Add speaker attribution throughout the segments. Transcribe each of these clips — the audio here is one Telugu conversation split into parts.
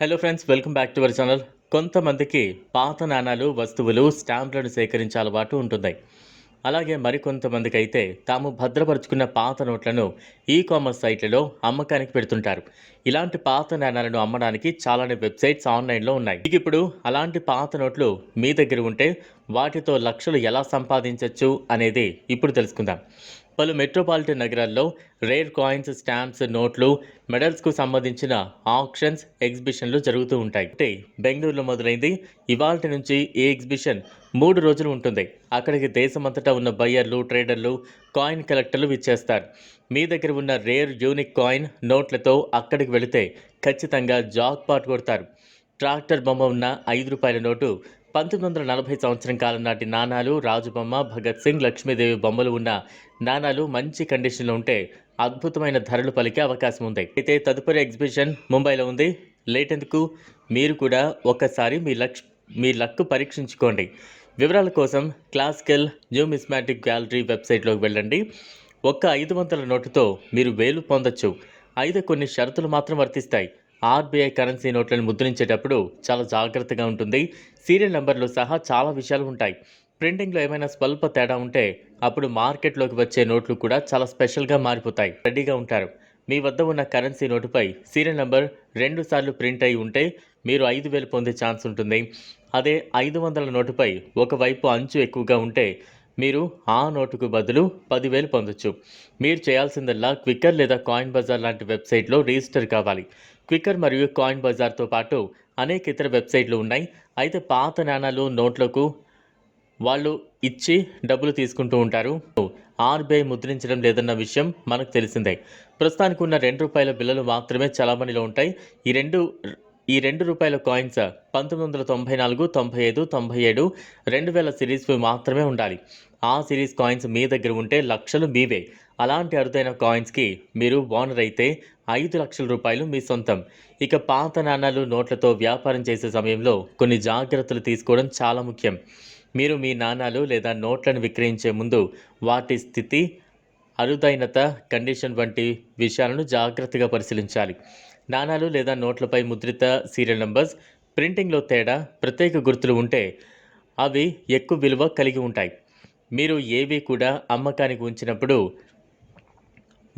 Speaker 1: Hello friends welcome back to our channel కొంతమందికి పాత నాణాలు వస్తువులు స్టాంపులను సేకరించే అలవాటు ఉంటుంది అలాగే మరికొంతమందికి అయితే తాము భద్రపరుచుకున్న పాత నోట్లను ఈ కామర్స్ సైట్లలో అమ్మకానికి పెడుతుంటారు. ఇలాంటి పాత నాణాలను అమ్మడానికి చాలానే వెబ్సైట్స్ ఆన్లైన్లో ఉన్నాయి. మీకు ఇప్పుడు అలాంటి పాత నోట్లు మీ దగ్గర ఉంటే వాటితో లక్షలు ఎలా సంపాదించవచ్చు అనేది ఇప్పుడు తెలుసుకుందాం. పలు మెట్రోపాలిటన్ నగరాల్లో రేర్ కాయిన్స్ స్టాంప్స్ నోట్లు మెడల్స్కు సంబంధించిన ఆక్షన్స్ ఎగ్జిబిషన్లు జరుగుతూ ఉంటాయి. అంటే బెంగళూరులో మొదలైంది. ఇవాళ నుంచి ఈ ఎగ్జిబిషన్ మూడు రోజులు ఉంటుంది. అక్కడికి దేశమంతటా ఉన్న బయ్యర్లు ట్రేడర్లు కాయిన్ కలెక్టర్లు విచ్చేస్తారు. మీ దగ్గర ఉన్న రేర్ యూనిక్ కాయిన్ నోట్లతో అక్కడికి వెళితే ఖచ్చితంగా జాక్ పాట్ కొడతారు. ట్రాక్టర్ బొమ్మ ఉన్న ఐదు రూపాయల నోటు పంతొమ్మిది వందల నలభై సంవత్సరం కాలం నాటి నాణాలు రాజుబొమ్మ భగత్ సింగ్ లక్ష్మీదేవి బొమ్మలు ఉన్న నాణాలు మంచి కండిషన్లో ఉంటే అద్భుతమైన ధరలు పలికే అవకాశం ఉంది. అయితే తదుపరి ఎగ్జిబిషన్ ముంబైలో ఉంది. లేట్ ఎందుకు? మీరు కూడా ఒక్కసారి మీ లక్ష్ మీ లక్ పరీక్షించుకోండి. వివరాల కోసం క్లాసికల్ న్యూమిస్మాటిక్ గ్యాలరీ వెబ్సైట్లోకి వెళ్ళండి. ఒక్క ఐదు వందల నోటుతో మీరు వేలు పొందొచ్చు. అయితే కొన్ని షరతులు మాత్రం వర్తిస్తాయి. ఆర్బీఐ కరెన్సీ నోట్లను ముద్రించేటప్పుడు చాలా జాగ్రత్తగా ఉంటుంది. సీరియల్ నెంబర్లు సహా చాలా విషయాలు ఉంటాయి. ప్రింటింగ్లో ఏమైనా స్వల్ప తేడా ఉంటే అప్పుడు మార్కెట్లోకి వచ్చే నోట్లు కూడా చాలా స్పెషల్గా మారిపోతాయి. రెడీగా ఉంటారు. మీ వద్ద ఉన్న కరెన్సీ నోటుపై సీరియల్ నెంబర్ రెండు సార్లు ప్రింట్ అయి ఉంటే మీరు ఐదు వేలు పొందే ఛాన్స్ ఉంటుంది. అదే ఐదు వందల నోటుపై ఒకవైపు అంచు ఎక్కువగా ఉంటే మీరు ఆ నోటుకు బదులు పదివేలు పొందొచ్చు. మీరు చేయాల్సిందల్లా క్విక్కర్ లేదా కాయిన్ బజార్ లాంటి వెబ్సైట్లో రిజిస్టర్ కావాలి. క్విక్కర్ మరియు కాయిన్ బజార్తో పాటు అనేక ఇతర వెబ్సైట్లు ఉన్నాయి. అయితే పాత నాణాలు నోట్లకు వాళ్ళు ఇచ్చి డబ్బులు తీసుకుంటూ ఉంటారు. ఆర్బీఐ ముద్రించడం లేదన్న విషయం మనకు తెలిసిందే. ప్రస్తుతానికి ఉన్న రెండు రూపాయల బిల్లలు మాత్రమే చలామణిలో ఉంటాయి. ఈ రెండు ఈ రెండు రూపాయల కాయిన్స్ పంతొమ్మిది వందల తొంభై నాలుగు తొంభై ఐదు తొంభై ఏడు రెండు వేల సిరీస్వి మాత్రమే ఉండాలి. ఆ సిరీస్ కాయిన్స్ మీ దగ్గర ఉంటే లక్షలు మీవే. అలాంటి అరుదైన కాయిన్స్కి మీరు ఓనర్ అయితే ఐదు లక్షల రూపాయలు మీ సొంతం. ఇక పాత నాణాలు నోట్లతో వ్యాపారం చేసే సమయంలో కొన్ని జాగ్రత్తలు తీసుకోవడం చాలా ముఖ్యం. మీరు మీ నాణాలు లేదా నోట్లను విక్రయించే ముందు వాటి స్థితి అరుదైనత కండిషన్ వంటి విషయాలను జాగ్రత్తగా పరిశీలించాలి. నాణాలు లేదా నోట్లపై ముద్రిత సీరియల్ నంబర్స్ ప్రింటింగ్లో తేడా ప్రత్యేక గుర్తులు ఉంటే అవి ఎక్కువ విలువ కలిగి ఉంటాయి. మీరు ఏవి కూడా అమ్మకానికి ఉంచినప్పుడు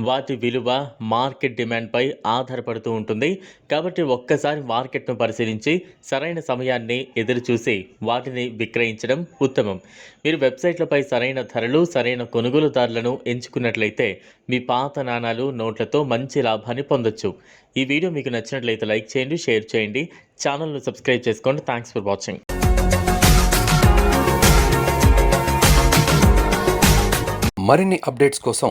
Speaker 1: వాటి విలువ మార్కెట్ డిమాండ్పై ఆధారపడుతూ ఉంటుంది. కాబట్టి ఒక్కసారి మార్కెట్ను పరిశీలించి సరైన సమయాన్ని ఎదురుచూసి వాటిని విక్రయించడం ఉత్తమం. మీరు వెబ్సైట్లపై సరైన ధరలు సరైన కొనుగోలుదారులను ఎంచుకున్నట్లయితే మీ పాత నాణాలు నోట్లతో మంచి లాభాన్ని పొందొచ్చు. ఈ వీడియో మీకు నచ్చినట్లయితే లైక్ చేయండి షేర్ చేయండి. ఛానల్ను సబ్స్క్రైబ్ చేసుకోండి. Thanks for watching.
Speaker 2: మరిన్ని అప్డేట్స్ కోసం